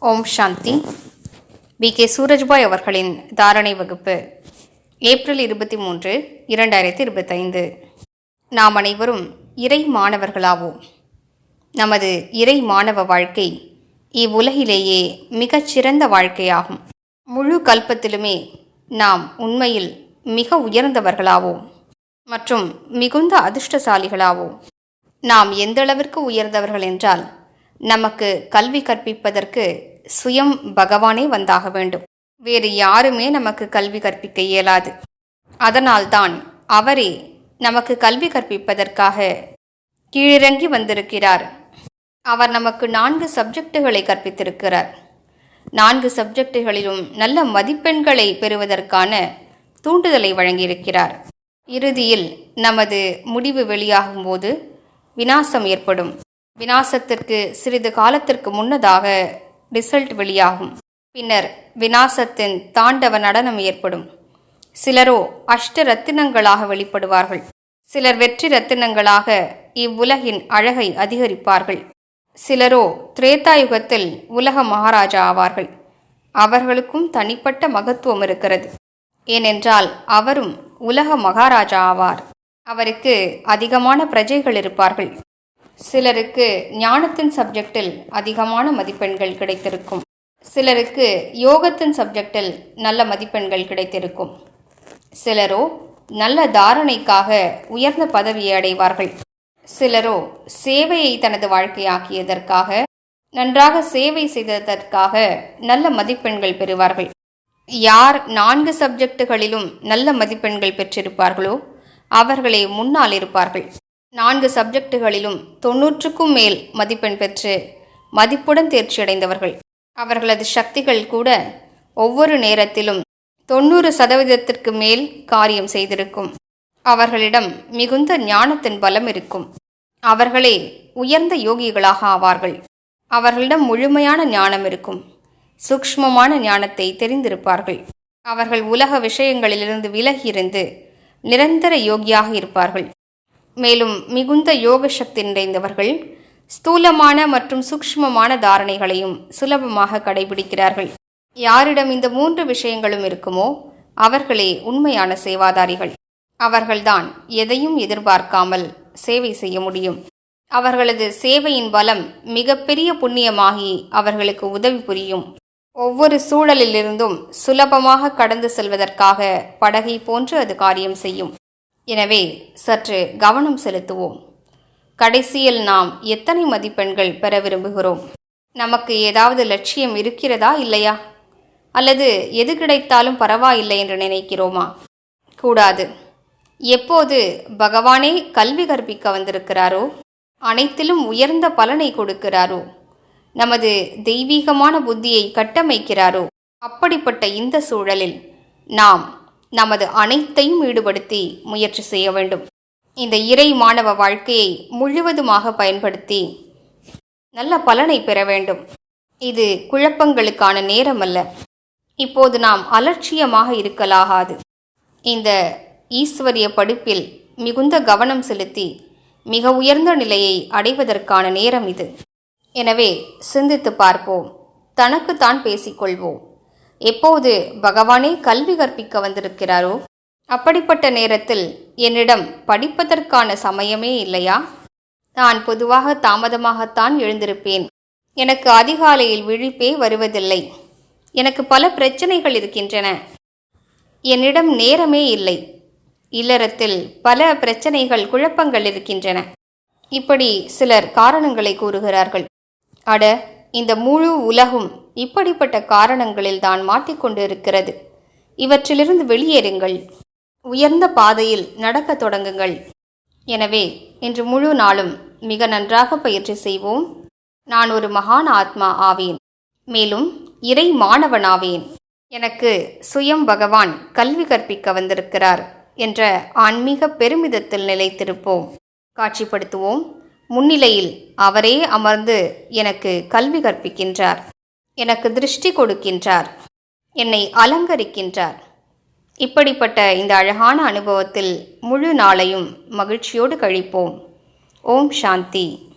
ஓம் சாந்தி. B. K. Surajbhai அவர்களின் தாரணை வகுப்பு ஏப்ரல் இருபத்தி மூன்று இரண்டாயிரத்தி இருபத்தைந்து. நாம் அனைவரும் இறை மாணவர்களாவோம். நமது இறை மாணவ வாழ்க்கை இவ்வுலகிலேயே மிகச்சிறந்த வாழ்க்கையாகும். முழு கல்பத்திலுமே நாம் உண்மையில் மிக உயர்ந்தவர்களாவோம் மற்றும் மிகுந்த அதிர்ஷ்டசாலிகளாவோம். நாம் எந்தளவிற்கு உயர்ந்தவர்கள் என்றால் நமக்கு கல்வி கற்பிப்பதற்கு சுயம் பகவானே வந்தாக வேண்டும். வேறு யாருமே நமக்கு கல்வி கற்பிக்க இயலாது. அதனால்தான் அவரே நமக்கு கல்வி கற்பிப்பதற்காக கீழிறங்கி வந்திருக்கிறார். அவர் நமக்கு நான்கு சப்ஜெக்டுகளை கற்பித்திருக்கிறார். நான்கு சப்ஜெக்டுகளிலும் நல்ல மதிப்பெண்களை பெறுவதற்கான தூண்டுதலை வழங்கியிருக்கிறார். இறுதியில் நமது முடிவு வெளியாகும் போது வினாசம் ஏற்படும். வினாசத்திற்கு சிறிது காலத்திற்கு முன்னதாக ரிசல்ட் வெளியாகும். பின்னர் வினாசத்தின் தாண்டவ நடனம் ஏற்படும். சிலரோ அஷ்ட ரத்தினங்களாக வெளிப்படுவார்கள். சிலர் வெற்றி ரத்தினங்களாக இவ்வுலகின் அழகை அதிகரிப்பார்கள். சிலரோ திரேதாயுகத்தில் உலக மகாராஜா ஆவார்கள். அவர்களுக்கும் தனிப்பட்ட மகத்துவம் இருக்கிறது. ஏனென்றால் அவரும் உலக மகாராஜா ஆவார். அவருக்கு அதிகமான பிரஜைகள் இருப்பார்கள். சிலருக்கு ஞானத்தின் சப்ஜெக்டில் அதிகமான மதிப்பெண்கள் கிடைத்திருக்கும். சிலருக்கு யோகத்தின் சப்ஜெக்டில் நல்ல மதிப்பெண்கள் கிடைத்திருக்கும். சிலரோ நல்ல தாரணைக்காக உயர்ந்த பதவியை அடைவார்கள். சிலரோ சேவையை தனது வாழ்க்கையாக்கியதற்காக நன்றாக சேவை செய்ததற்காக நல்ல மதிப்பெண்கள் பெறுவார்கள். யார் நான்கு சப்ஜெக்டுகளிலும் நல்ல மதிப்பெண்கள் பெற்றிருப்பார்களோ அவர்களே முன்னால் இருப்பார்கள். நான்கு சப்ஜெக்டுகளிலும் தொன்னூற்றுக்கும் மேல் மதிப்பெண் பெற்று மதிப்புடன் தேர்ச்சியடைந்தவர்கள். அவர்களது சக்திகள் கூட ஒவ்வொரு நேரத்திலும் தொண்ணூறு சதவீதத்திற்கு மேல் காரியம் செய்திருக்கும். அவர்களிடம் மிகுந்த ஞானத்தின் பலம் இருக்கும். அவர்களே உயர்ந்த யோகிகளாக ஆவார்கள். அவர்களிடம் முழுமையான ஞானம் இருக்கும். சூக்ஷ்மமான ஞானத்தை தெரிந்திருப்பார்கள். அவர்கள் உலக விஷயங்களிலிருந்து விலகியிருந்து நிரந்தர யோகியாக இருப்பார்கள். மேலும் மிகுந்த யோக சக்தி நிறைந்தவர்கள் ஸ்தூலமான மற்றும் சூக்ஷ்மமான தாரணைகளையும் சுலபமாக கடைபிடிக்கிறார்கள். யாரிடம் இந்த மூன்று விஷயங்களும் இருக்குமோ அவர்களே உண்மையான சேவாதாரிகள். அவர்கள்தான் எதையும் எதிர்பார்க்காமல் சேவை செய்ய முடியும். அவர்களது சேவையின் பலம் மிகப்பெரிய புண்ணியமாகி அவர்களுக்கு உதவி புரியும். ஒவ்வொரு சூழலிலிருந்தும் சுலபமாக கடந்து செல்வதற்காக படகை போன்று அது காரியம் செய்யும். எனவே சற்று கவனம் செலுத்துவோம். கடைசியில் நாம் எத்தனை மதிப்பெண்கள் பெற விரும்புகிறோம்? நமக்கு ஏதாவது லட்சியம் இருக்கிறதா இல்லையா? அல்லது எது கிடைத்தாலும் பரவாயில்லை என்று நினைக்கிறோமா? கூடாது. எப்போது பகவானே கல்வி கற்பிக்க வந்திருக்கிறாரோ அனைத்திலும் உயர்ந்த பலனை கொடுக்கிறாரோ நமது தெய்வீகமான புத்தியை கட்டமைக்கிறாரோ அப்படிப்பட்ட இந்த சூழலில் நாம் நமது அனைத்தையும் ஈடுபடுத்தி முயற்சி செய்ய வேண்டும். இந்த இறை மாணவ வாழ்க்கையை முழுவதுமாக பயன்படுத்தி நல்ல பலனை பெற வேண்டும். இது குழப்பங்களுக்கான நேரம் அல்ல இப்போது நாம் அலட்சியமாக இருக்கலாகாது. இந்த ஈஸ்வரிய படிப்பில் மிகுந்த கவனம் செலுத்தி மிக உயர்ந்த நிலையை அடைவதற்கான நேரம் இது. எனவே சிந்தித்து பார்ப்போம். தனக்குத்தான் பேசிக்கொள்வோம் எப்போது பகவானே கல்வி கற்பிக்க வந்திருக்கிறாரோ? அப்படிப்பட்ட நேரத்தில் என்னிடம் படிப்பதற்கான சமயமே இல்லையா? நான் பொதுவாக தாமதமாகத்தான் எழுந்திருப்பேன். எனக்கு அதிகாலையில் விழிப்பே வருவதில்லை. எனக்கு பல பிரச்சனைகள் இருக்கின்றன. என்னிடம் நேரமே இல்லை. இல்லறத்தில் பல பிரச்சனைகள் குழப்பங்கள் இருக்கின்றன. இப்படி சிலர் காரணங்களை கூறுகிறார்கள். அட இந்த முழு உலகும் இப்படிப்பட்ட காரணங்களில் தான் மாட்டிக்கொண்டு இருக்கிறது இவற்றிலிருந்து வெளியேறுங்கள். உயர்ந்த பாதையில் நடக்கத் தொடங்குங்கள். எனவே இன்று முழு நாளும் மிக நன்றாக பயிற்சி செய்வோம். நான் ஒரு மகான் ஆத்மா ஆவேன். மேலும் இறை மாணவனாவேன். எனக்கு சுயம் பகவான் கல்வி கற்பிக்க வந்திருக்கிறார் என்ற ஆன்மீக பெருமிதத்தில் நிலைத்திருப்போம். காட்சிப்படுத்துவோம். முன்னிலையில் அவரே அமர்ந்து எனக்கு கல்வி கற்பிக்கின்றார். எனக்கு திருஷ்டி கொடுக்கின்றார். என்னை அலங்கரிக்கின்றார். இப்படிப்பட்ட இந்த அழகான அனுபவத்தில் முழு நாளையும் மகிழ்ச்சியோடு கழிப்போம். ஓம் சாந்தி.